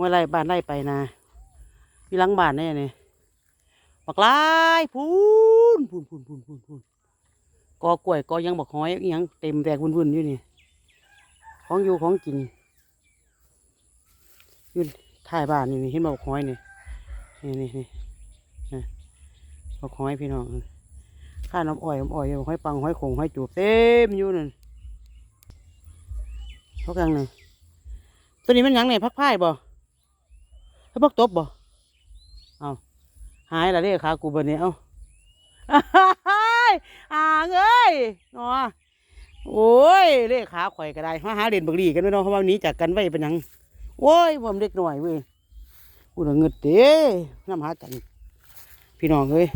ห้วยไร่บ้านไร่ไปนาอยู่หลังบ้านแน่นี่บักลายพูนพูนพูนพูนพูนพูนกอกล้วยกอยังบักหอยยังเต็มแตกวุ่นๆอยู่นี่ของอยู่ของกินอยู่ท้ายบ้านนี่นี่เห็นบักหอยนี่นี่นี่นี่นะบักหอยพี่น้องข้าน้ำอ้อยน้ำอ้อยหอยปังหอยขงหอยจูบเต็มอยู่นั่นเขากลางนี่ตัวนี้มันยังเนี่ยพักพายบ่ ให้พักตบบ่เอาหายละเด้ขากูบันนี้เอาอ่างเอ้ยเนาะโอ้ยเลขขาข่อยก็ได้มาหาเด่นบักดีกันไว้เนาะเพราะว่านี้จากกันไว้เป็นยังโอ้ยผมเด็กหน่อยเว้ยกูน่ะเงิดเด้น้ำหากัน พี่น้องเอ้ย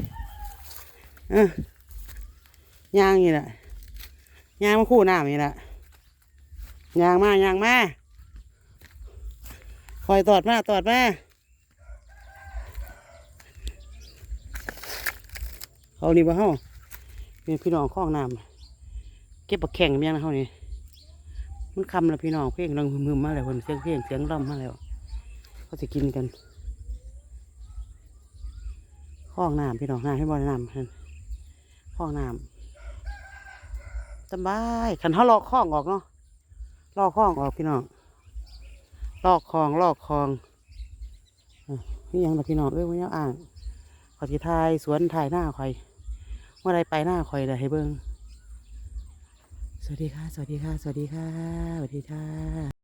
อ้อย่างนี่แหละย่างมาคู่หน้ำนี่แหละย่างมาย่างมา คอยตอดมาตอดมาเขานี่บ่เฮาเป็นพี่น้องข้องน้ำเก็บบักแข่งเมียงนะเฮานี่มันคำล้วพี่น้องเพลงนังหึมๆมาแล้วคนเสียงเพลงเสียงร่ำมาแล้วเขาจะกินกันข้องน้ำพี่น้องน้ำให้บ่อน้ำนั่นข้องน้ำสบายขันเขาลอกข้องออกเนาะลอกข้องออกพี่น้อง ลอกคลองลอกคลองนี่ยังแต่พี่น้องเอ้ยวันนี้อ่างขอทีทายสวนถ่ายหน้าคอยเมื่อไรไปหน้าคอยเลยให้เบิ้งสวัสดีค่ะ สวัสดีค่ะ สวัสดีค่ะ สวัสดีค่ะ